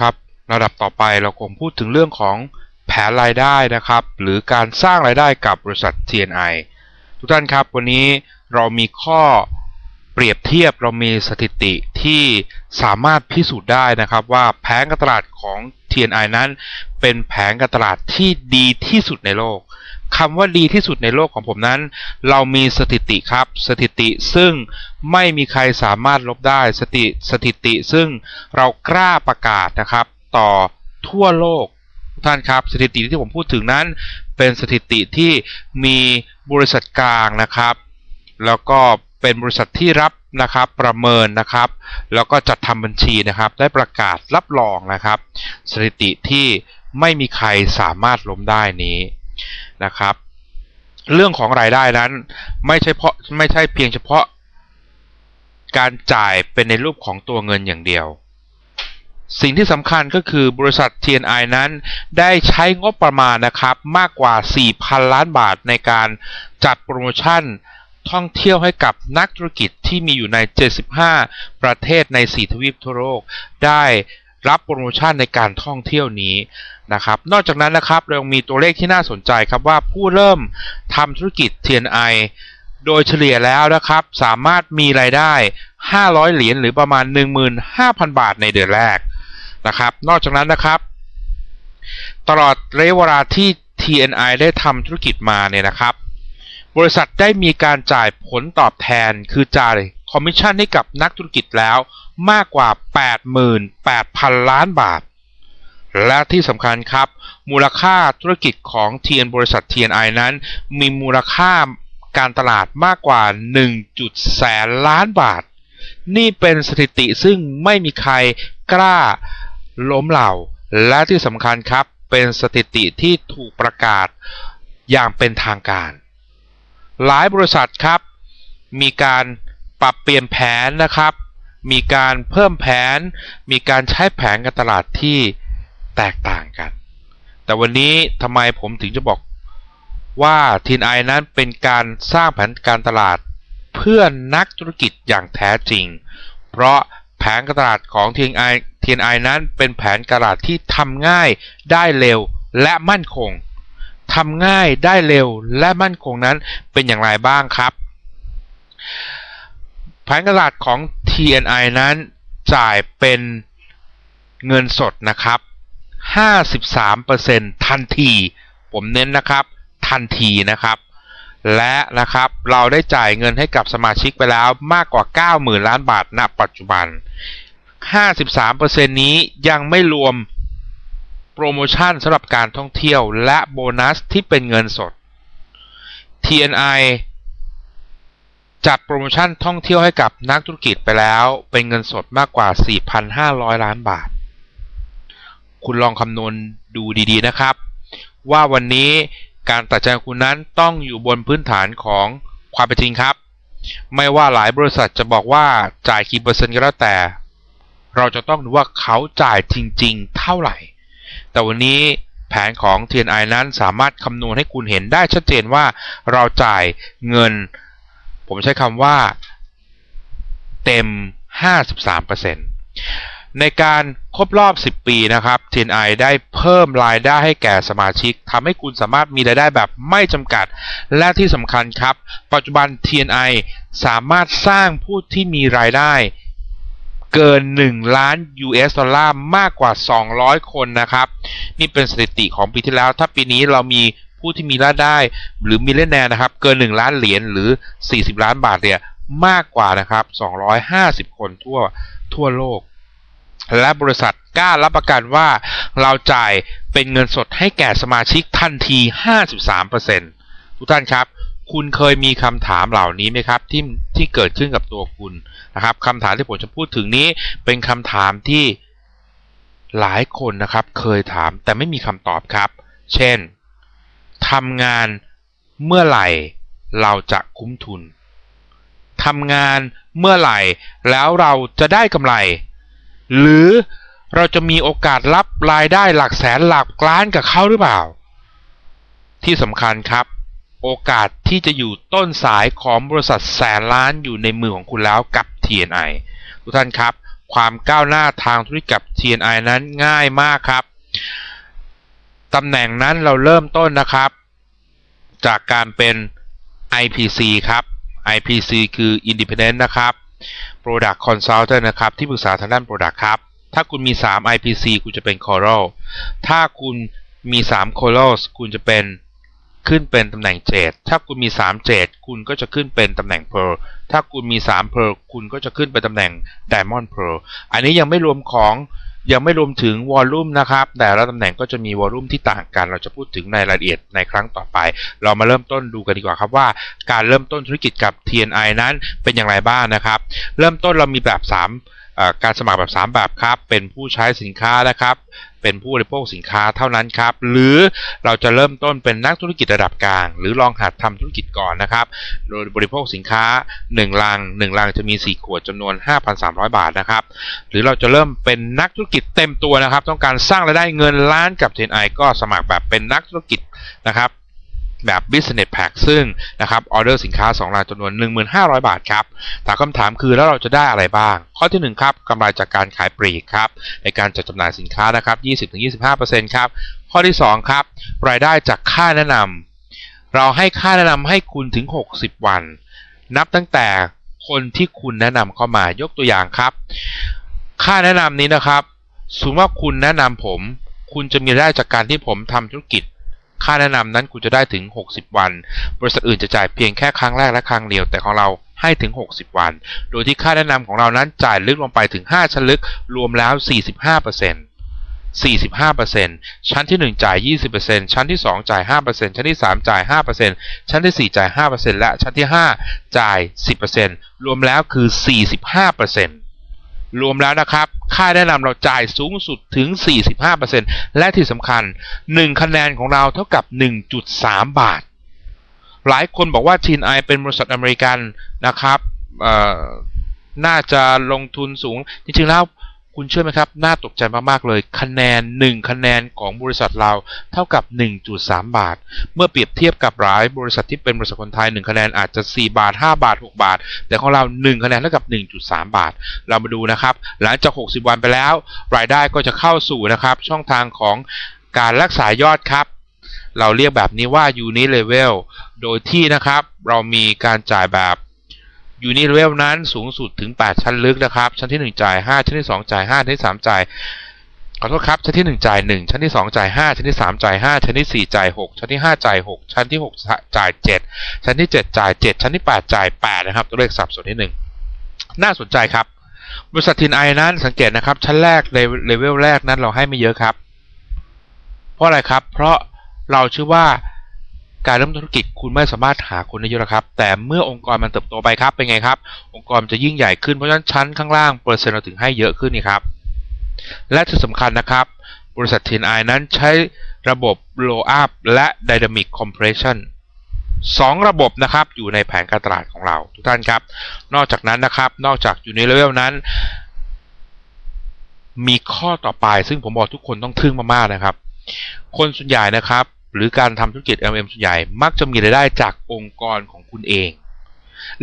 ครับระดับต่อไปเราคงพูดถึงเรื่องของแผนรายได้นะครับ หรือการสร้างรายได้กับบริษัท TNI ทุกท่านครับวันนี้เรามีข้อเปรียบเทียบเรามีสถิติที่สามารถพิสูจน์ได้นะครับว่าแผนการตลาดของ TNI นั้น เป็นแผนการตลาดที่ดีที่สุดในโลก คำว่าดีที่สุดในโลกของผมนั้น เรามีสถิติครับ สถิติซึ่งไม่มีใครสามารถลบได้สถิสถิติซึ่งเรากล้าประกาศนะครับ ต่อทั่วโลกท่านครับ สถิติที่ผมพูดถึงนั้น เป็นสถิติที่มีบริษัทกลางนะครับ แล้วก็เป็นบริษัทที่รับนะครับประเมินนะครับ แล้วก็จัดทำบัญชีนะครับ ได้ประกาศรับรองนะครับ สถิติที่ไม่มีใครสามารถล้มได้นี้ นะครับ เรื่องของรายได้นั้นไม่ใช่เพราะไม่ใช่เพียงเฉพาะ การจ่ายเป็นในรูปของตัวเงินอย่างเดียว สิ่งที่สำคัญก็คือบริษัท TNI นั้นได้ใช้งบประมาณนะครับมากกว่า 4,000 ล้านบาทในการจัดโปรโมชั่นท่องเที่ยวให้กับนักธุรกิจที่มีอยู่ใน 75 ประเทศใน 4 ทวีปทั่วโลก ได้ รับโปรโมชั่นในการท่องเที่ยวนี้นะครับ นอกจากนั้นนะครับเรายังมีตัวเลขที่น่าสนใจครับว่าผู้เริ่มทำธุรกิจ TNI โดยเฉลี่ยแล้วนะครับ สามารถมีรายได้ 500 เหรียญหรือประมาณ 15,000 บาทในเดือนแรกนะครับ นอกจากนั้นนะครับ ตลอดระยะเวลาที่ TNI ได้ทำธุรกิจมาเนี่ยนะครับ บริษัทได้มีการจ่ายผลตอบแทนคือจ่ายคอมมิชชั่นให้กับนักธุรกิจแล้ว มากกว่า 88,000 ล้านบาท และที่สำคัญครับ มูลค่าธุรกิจของ TN บริษัท TNI นั้น มีมูลค่าการตลาดมากกว่า 1. แสนล้านบาท นี่เป็นสถิติซึ่งไม่มีใครกล้าล้มเหล่า และที่สำคัญครับเป็นสถิติที่ถูกประกาศอย่างเป็นทางการ หลายบริษัทครับ มีการปรับเปลี่ยนแผนนะครับ มีการเพิ่มแผน มีการใช้แผนการตลาดที่แตกต่างกัน แต่วันนี้ทำไมผมถึงจะบอกว่าทีนไอนั้นเป็นการสร้างแผนการตลาดเพื่อนักธุรกิจอย่างแท้จริง เพราะแผนการตลาดของทีนไอทีนไอนั้นเป็นแผนการตลาดที่ทำง่ายได้เร็วและมั่นคงทำง่ายได้เร็วและมั่นคงนั้นเป็นอย่างไรบ้างครับ แผนการตลาดของ TNI นั้นจ่ายเป็นเงินสดนะครับ 53%ทันที ผมเน้นนะครับทันทีนะครับ และนะครับเราได้จ่ายเงินให้กับสมาชิกไปแล้วมากกว่า 90,000 ล้านบาทณ ปัจจุบัน 53%นี้ยังไม่รวมโปรโมชั่นสำหรับการท่องเที่ยวและโบนัสที่เป็นเงินสด TNI จัดโปรโมชั่นท่องเที่ยวให้กับนักธุรกิจไปแล้ว เป็นเงินสดมากกว่า 4,500 ล้านบาท คุณลองคำนวณดูดีๆนะครับ ว่าวันนี้การตัดใจคุณนั้นต้องอยู่บนพื้นฐานของความเป็นจริงครับ ไม่ว่าหลายบริษัทจะบอกว่าจ่ายกี่เปอร์เซ็นต์ก็แล้วแต่ เราจะต้องดูว่าเขาจ่ายจริง ๆ เท่าไหร่ แต่วันนี้แผนของ TNI นั้นสามารถคำนวณให้คุณเห็นได้ชัดเจนว่าเราจ่ายเงิน ผมใช้คำว่าเต็ม 53%ในการครบรอบ 10 ปีนะครับ TNI ได้เพิ่มรายได้ให้แก่สมาชิกทำให้คุณสามารถมีรายได้แบบไม่จำกัด และที่สำคัญครับ ปัจจุบัน TNI สามารถสร้างผู้ที่มีรายได้เกิน 1 ล้าน US ดอลลาร์มากกว่า 200 คนนะครับ นี่เป็นสถิติของปีที่แล้ว ถ้าปีนี้เรามี ผู้ที่มีรายได้ หรือมีเล่นแนนะครับ เกิน 1 ล้านเหรียญหรือ 40 ล้านบาทเนี่ยมากกว่านะครับ 250 คนทั่วทั่วโลก และบริษัทกล้ารับประกันว่าเราจ่ายเป็นเงินสดให้แก่สมาชิกทันที 53%ทุกท่านครับ คุณเคยมีคำถามเหล่านี้ไหมครับ ที่ที่เกิดขึ้นกับตัวคุณนะครับคำถามที่ผมจะพูดถึงนี้เป็นคำถามที่หลายคนนะครับเคยถามแต่ไม่มีคำตอบครับ เช่น ทำงานเมื่อไหร่เราจะคุ้มทุนทำงานเมื่อไหร่แล้วเราจะได้กำไร หรือเราจะมีโอกาสรับรายได้หลักแสนหลักล้านกับเขาหรือเปล่า ที่สำคัญครับ โอกาสที่จะอยู่ต้นสายของบริษัทแสนล้านอยู่ในมือของคุณแล้วกับ TNI ทุกท่านครับ ความก้าวหน้าทางธุรกิจกับ TNI นั้นง่ายมากครับ ตำแหน่งนั้นเราเริ่มต้นนะครับ จากการเป็น IPC ครับ IPC คือ Independent นะครับ Product Consultant นะครับ ที่ปรึกษาทางด้าน Product ครับ ถ้าคุณมี 3 IPC คุณจะเป็น Coral ถ้าคุณมี 3 Coral คุณจะเป็นขึ้นเป็นตำแหน่งเจดถ้าคุณมี 3 เจดคุณก็จะขึ้นเป็นตำแหน่ง Pearl ถ้าคุณมี3 Pearl คุณก็จะขึ้นเป็นตำแหน่ง Diamond Pearl อันนี้ยังไม่รวมของ ยังไม่รวมถึงวอลลุ่มนะครับ แต่ละตำแหน่งก็จะมีวอลลุ่มที่ต่างกัน เราจะพูดถึงในรายละเอียดในครั้งต่อไป เรามาเริ่มต้นดูกันดีกว่าครับว่า การเริ่มต้นธุรกิจกับ TNI นั้นเป็นอย่างไรบ้างนะครับ เริ่มต้นเรามีแบบ 3 การสมัครแบบ 3 แบบครับ เป็นผู้ใช้สินค้านะครับ เป็นผู้บริโภคสินค้าเท่านั้นครับ หรือเราจะเริ่มต้นเป็นนักธุรกิจระดับกลาง หรือลองหัดทำธุรกิจก่อนนะครับ โดยบริโภคสินค้า 1 ลัง 1 ลังจะมี 4 ขวดจำนวน 5,300 บาทนะครับ หรือเราจะเริ่มเป็นนักธุรกิจเต็มตัวนะครับ ต้องการสร้างรายได้เงินล้านกับ TNI ก็สมัครแบบเป็นนักธุรกิจนะครับ แบบ Business Pack ซึ่งนะครับออเดอร์สินค้า 2 รายจำนวน 1500 บาทครับแต่คำถามคือแล้วเราจะได้อะไรบ้าง ข้อที่ 1 ครับกำไรจากการขายปลีกครับในการจัดจำหน่ายสินค้านะครับ 20-25%ครับข้อที่ 2 ครับ รายได้จากค่าแนะนำเราให้ค่าแนะนำให้คุณถึง 60 วัน นับตั้งแต่คนที่คุณแนะนำเข้ามายกตัวอย่างครับ ค่าแนะนำนี้นะครับสมมติว่าคุณแนะนำผม คุณจะมีรายได้จากการที่ผมทำธุรกิจ ค่าแนะนำนั้นคุณจะได้ถึง 60 วัน บริษัทอื่นจะจ่ายเพียงแค่ครั้งแรกและครั้งเดียว แต่ของเราให้ถึง 60 วัน โดยที่ค่าแนะนำของเรานั้นจ่ายลึกลงไปถึง 5 ชั้นลึก รวมแล้ว 45% 45%ชั้นที่ 1 จ่าย 20%ชั้นที่ 2 จ่าย 5%ชั้นที่ 3 จ่าย 5%ชั้นที่ 4 จ่าย 5%และชั้นที่ 5 จ่าย 10%รวมแล้วคือ 45%รวมแล้วนะครับ ค่าแนะนำเราจ่ายสูงสุดถึง 45%และที่สำคัญ 1 คะแนนของเราเท่ากับ 1.3 บาท หลายคนบอกว่าทีนไอเป็นบริษัทอเมริกันนะครับน่าจะลงทุนสูง จริงๆแล้ว คุณเชื่อไหมครับ น่าตกใจมากๆเลย คะแนน 1 คะแนนของบริษัทเราเท่ากับ 1.3 บาท เมื่อเปรียบเทียบกับหลายบริษัทที่เป็นบริษัทคนไทย 1 คะแนนอาจจะ 4 บาท 5 บาท 6 บาท แต่ของเรา 1 คะแนนเท่ากับ 1.3 บาท เรามาดูนะครับ หลังจาก 60 วันไปแล้ว รายได้ก็จะเข้าสู่นะครับ ช่องทางของการรักษายอดครับ เราเรียกแบบนี้ว่า unit level โดยที่นะครับ เรามีการจ่ายแบบ อยู่ในเลเวลนั้นสูงสุดถึง 8 ชั้นลึกนะครับ ชั้นที่ 1 จ่าย 5 ชั้นที่ 2 จ่าย 5 ชั้นที่ 3 จ่ายขอโทษครับ ชั้นที่ 1 จ่าย 1 ชั้นที่ 2 จ่าย 5 ชั้นที่ 3 จ่าย 5 ชั้นที่ 4 จ่าย 6 ชั้นที่ 5 จ่าย 6 ชั้นที่ 6 จ่าย 7 ชั้นที่ 7 จ่าย 7 ชั้นที่ 8 จ่าย 8 นะครับ ตัวเลขสับสนที่ 1 น่าสนใจครับ บริษัททินไอนั้นสังเกตนะครับ ชั้นแรกเลเวลแรกนั้นเราให้ไม่เยอะครับ เพราะอะไรครับ เพราะเราชื่อว่า การเริ่มธุรกิจคุณไม่สามารถหาคนได้เยอะครับ แต่เมื่อองค์กรมันเติบโตไปครับเป็นไงครับ องค์กรจะยิ่งใหญ่ขึ้น เพราะฉะนั้นชั้นข้างล่างเปอร์เซ็นต์เราถึงให้เยอะขึ้นนี่ครับ และที่สำคัญนะครับ บริษัททีนไอนั้นใช้ระบบ Blow Up และ Dynamic Compression สองระบบนะครับอยู่ในแผนการตลาดของเราทุกท่านครับ นอกจากนั้นนะครับ นอกจากอยู่ในเลเวลนั้นมีข้อต่อไปซึ่งผมบอกทุกคนต้องทึ่งมากๆนะครับ คนส่วนใหญ่นะครับ หรือการทำธุรกิจ LM ส่วนใหญ่มักจะมีรายได้จากองค์กรของคุณเอง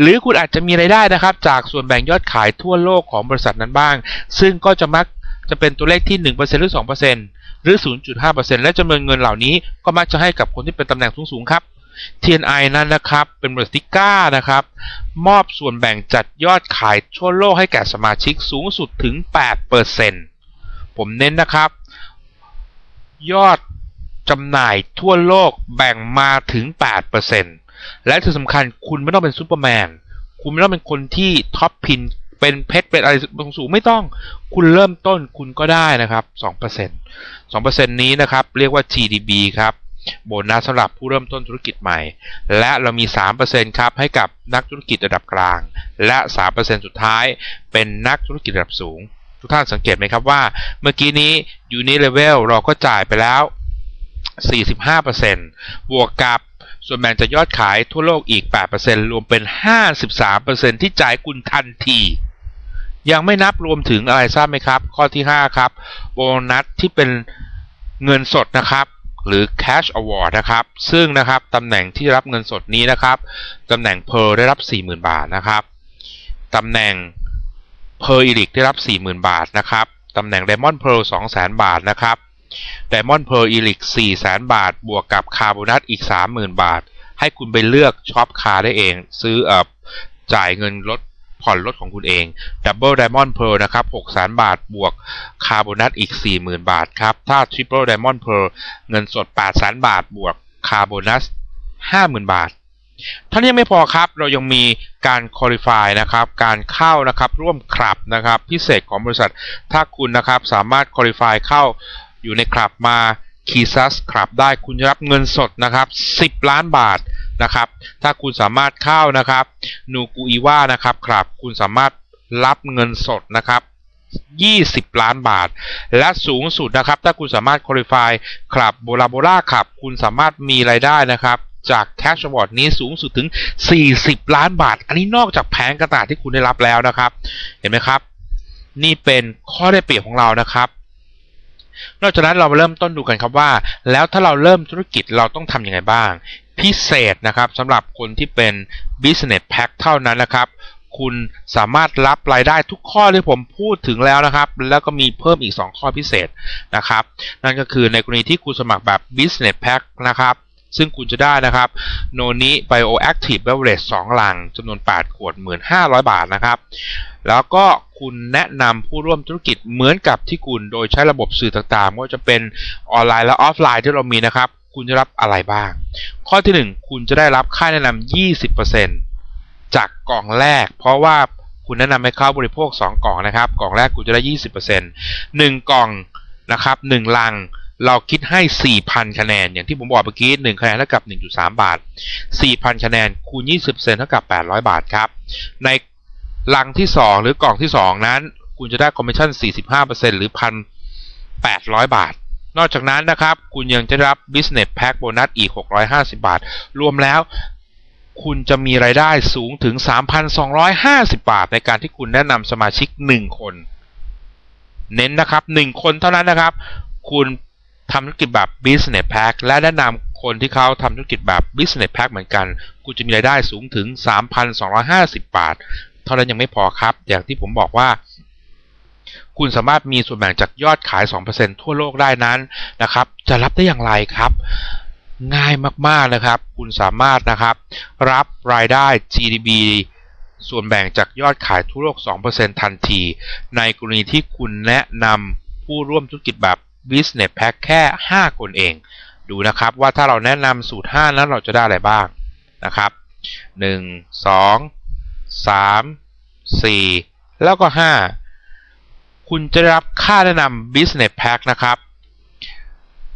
หรือคุณอาจจะมีรายได้นะครับ จากส่วนแบ่งยอดขายทั่วโลกของบริษัทนั้นบ้าง ซึ่งก็จะมักจะเป็นตัวเลขที่ 1%หรือ 2%หรือ 0.5%และจำนวนเงินเหล่านี้ก็มักจะให้กับคนที่เป็นตำแหน่งสูงๆครับ TNI นั้นนะครับ เป็นบริษัทที่กล้านะครับ มอบส่วนแบ่งจัดยอดขายทั่วโลกให้แก่สมาชิกสูงสุดถึง 8%ผมเน้นนะครับ ยอด จำหน่ายทั่วโลกแบ่งมาถึง 8%และที่สำคัญคุณไม่ต้องเป็นซูเปอร์แมน คุณไม่ต้องเป็นคนที่ท็อปพินเป็นเพชรเป็นอะไรสูงไม่ต้อง คุณเริ่มต้นคุณก็ได้นะครับ 2% 2%นี้นะครับ เรียกว่า GDB ครับโบนัสสำหรับผู้เริ่มต้นธุรกิจใหม่ และเรามี 3%ครับให้กับนักธุรกิจระดับกลาง และ 3%สุดท้ายเป็นนักธุรกิจระดับสูง ทุกท่านสังเกตไหมครับว่า เมื่อกี้นี้ยูนิเลเวลเราก็จ่ายไปแล้ว 45%บวกกับส่วนแบ่งจากยอดขายทั่วโลกอีก 8%รวมเป็น 53%ที่จ่ายคุณทันที ยังไม่นับรวมถึงอะไรทราบไหมครับ ข้อที่ 5 ครับ โบนัสที่เป็นเงินสดนะครับ หรือ cash award นะครับ ซึ่งนะครับตำแหน่งที่รับเงินสดนี้นะครับ ตำแหน่ง per ได้รับ 40,000 บาทนะครับ ตำแหน่งเพอร์อิลิกได้รับ 40,000 บาทนะครับ ตำแหน่ง Diamond Pearl 200,000 บาทนะครับ Diamond Pearl อิลิก4 0 0 0 0 บาท บวกกับคาร์โบนัสอีก 30,000 บาท ให้คุณไปเลือกช็อปคาร์ได้เอง ซื้อเอ่อจ่ายเงินลดผ่อนรถของคุณเอง Double Diamond Pearl นะครับ600,000บาทบวกคาร์โบนัสอีก 40,000 บาทครับ ถ้า Triple Diamond Pearl เงินสด800,000บาทบวกคาร์โบนัส50,000 บาทท่านี้ยังไม่พอครับ เรายังมีการคุริฟายนะครับ การเข้านะครับร่วมคลับนะครับ พิเศษของบริษัท ถ้าคุณนะครับสามารถคุริฟายเข้า อยู่ในคลับมาคีซัสคลับได้คุณจะรับเงินสดนะครับ 10 ล้านบาทนะครับ ถ้าคุณสามารถเข้านะครับนูกูอีว่านะครับคลับคุณสามารถรับเงินสดนะครับ20 ล้านบาท และสูงสุดนะครับ ถ้าคุณสามารถคุริฟายคลับโบลาโบลาคลับ คุณสามารถมีรายได้นะครับ จากแคชบอร์ดนี้สูงสุดถึง 40 ล้านบาท อันนี้นอกจากแผงกระดาษที่คุณได้รับแล้วนะครับ เห็นไหมครับ นี่เป็นข้อได้เปรียบของเรานะครับ นอกจากนั้นเรามาเริ่มต้นดูกันครับว่า แล้วถ้าเราเริ่มธุรกิจเราต้องทำยังไงบ้าง พิเศษนะครับสำหรับคนที่เป็น business pack เท่านั้นนะครับคุณสามารถรับรายได้ทุกข้อที่ผมพูดถึงแล้วนะครับ แล้วก็มีเพิ่มอีก 2 ข้อพิเศษนะครับ นั่นก็คือในกรณีที่คุณสมัครแบบ business pack นะครับซึ่งคุณจะได้นะครับโนนิไบโอแอคทีฟเบเวอเรจ2ลังจำนวน 8 ขวด 1,500 บาทนะครับ แล้วก็คุณแนะนำผู้ร่วมธุรกิจเหมือนกับที่คุณโดยใช้ระบบสื่อต่างๆว่าจะเป็นออนไลน์และออฟไลน์ที่เรามีนะครับ คุณจะรับอะไรบ้าง ข้อที่ 1 คุณจะได้รับค่าแนะนำ20%จากกล่องแรก เพราะว่าคุณแนะนำให้เข้าบริโภค 2 กล่องนะครับ กล่องแรกคุณจะได้ 20% 1 กล่องนะครับ1ลังเราคิดให้ 4,000 คะแนน อย่างที่ผมบอกเมื่อกี้ 1 คะแนนเท่ากับ 1.3 บาท 4,000 คะแนน คูณ 20%เท่ากับ 800 บาทครับ ใน ลังที่ 2 หรือกล่องที่ 2 นั้น คุณจะได้คอมมิชชั่น 45%หรือ 1,800 บาท นอกจากนั้นนะครับ คุณยังจะรับ Business Pack โบนัสอีก 650 บาท รวมแล้วคุณจะมีรายได้สูงถึง 3,250 บาท ในการที่คุณแนะนำสมาชิก 1 คน เน้นนะครับ 1 คนเท่านั้นนะครับ คุณทำธุรกิจแบบ business pack และแนะนำคนที่เขาทำธุรกิจแบบ business pack เหมือนกัน คุณจะมีรายได้สูงถึง 3,250 บาท เท่านั้นยังไม่พอครับ อย่างที่ผมบอกว่า คุณสามารถมีส่วนแบ่งจากยอดขาย 2%ทั่วโลกได้นั้นนะครับ จะรับได้อย่างไรครับ ง่ายมากๆนะครับ คุณสามารถนะครับ รับรายได้ GDP ส่วนแบ่งจากยอดขายทั่วโลก 2%ทันที ในกรณีที่คุณแนะนำผู้ร่วมธุรกิจแบบ Business Pack แค่ 5 คนเอง ดูนะครับว่าถ้าเราแนะนำสูตร 5 นั้นเราจะได้อะไรบ้างนะครับ 1 2 3 4 แล้วก็ 5 คุณจะได้รับค่าแนะนำ Business Pack นะครับ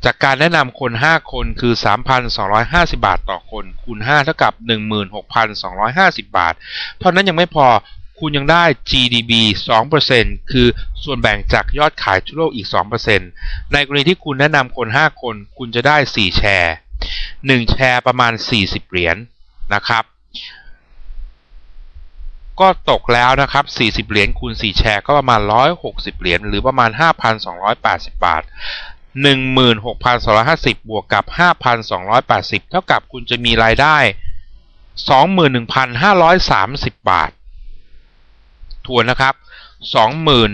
จากการแนะนำคน 5 คนคือ 3,250 บาทต่อคน คูณ 5 เท่ากับ 16,250 บาท เท่านั้นยังไม่พอคุณยังได้ GDB 2%คือส่วนแบ่งจากยอดขายทั่วโลกอีก 2%ในกรณีที่คุณแนะนำคน 5 คน คุณจะได้ 4 แชร์ 1 แชร์ประมาณ 40 เหรียญนนะครับ ก็ตกแล้วนะครับ 40 เหรียญคูณ 4 แชร์ ก็ประมาณ 160 เหรียญ หรือประมาณ 5,280 บาท 16,250 บวกกับ 5,280 เท่ากับคุณจะมีรายได้ 21,530 บาท ทวนนะครับ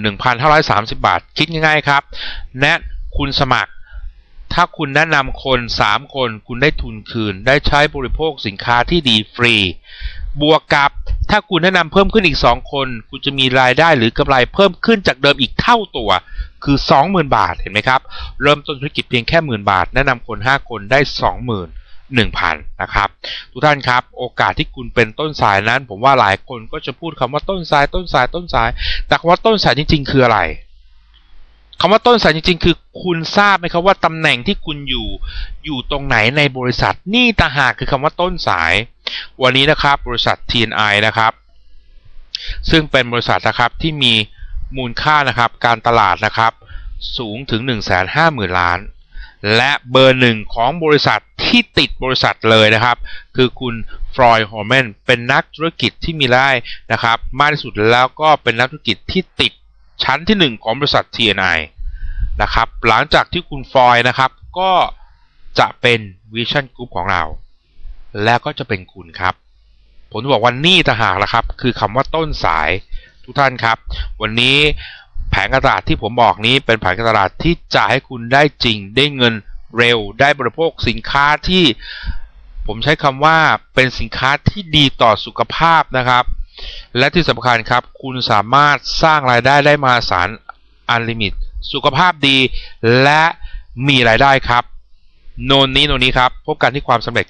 21,530 บาท คิดง่ายๆครับ แนะคุณสมัคร ถ้าคุณแนะนำคน 3 คน คุณได้ทุนคืน ได้ใช้บริโภคสินค้าที่ดีฟรี บวกกับถ้าคุณแนะนำเพิ่มขึ้นอีก 2 คน คุณจะมีรายได้หรือกำไรเพิ่มขึ้นจากเดิมอีกเท่าตัว คือ 20,000 บาทเห็นไหมครับ เริ่มต้นธุรกิจเพียงแค่หมื่นบาท แนะนำคน 5 คนได้ 20,000 1,000นะครับทุกท่านครับโอกาสที่คุณเป็นต้นสายนั้น ผมว่าหลายคนก็จะพูดคำว่าต้นสายต้นสายต้นสาย แต่คำว่าต้นสายจริง ๆ คืออะไรคำว่าต้นสายจริง ๆ คือคุณทราบไหมครับว่าตำแหน่งที่คุณอยู่อยู่ตรงไหนในบริษัทนี่ต่างหากคือคำว่าต้นสาย วันนี้นะครับบริษัท TNI นะครับ ซึ่งเป็นบริษัทนะครับที่มีมูลค่านะครับการตลาดนะครับสูงถึง 150,000 ล้าน และเบอร์หนึ่งของบริษัทที่ติดบริษัทเลยนะครับ คือคุณฟรอยฮอร์แมนเป็นนักธุรกิจที่มีรายนะครับ มากที่สุดแล้วก็เป็นนักธุรกิจที่ติดชั้นที่ 1 ของบริษัท TNI นะครับ หลังจากที่คุณฟรอยนะครับ ก็จะเป็นวิชั่นกรุ๊ปของเรา แล้วก็จะเป็นคุณครับ ผมบอกว่านี่ต่างหากละครับ คือคำว่าต้นสายทุกท่านครับ วันนี้แผนกรตลาดที่ผมบอกนี้เป็นแผนกรตลาดที่จะให้คุณได้จริง ได้เงินเร็ว ได้บริโภคสินค้าที่ผมใช้คำว่าเป็นสินค้าที่ดีต่อสุขภาพนะครับ และที่สำคัญครับ คุณสามารถสร้างรายได้ได้มาศาลอันลิมิต สุขภาพดีและมีรายได้ครับ โนนนี้โนนนี้ครับ พบกันที่ความสำเร็จ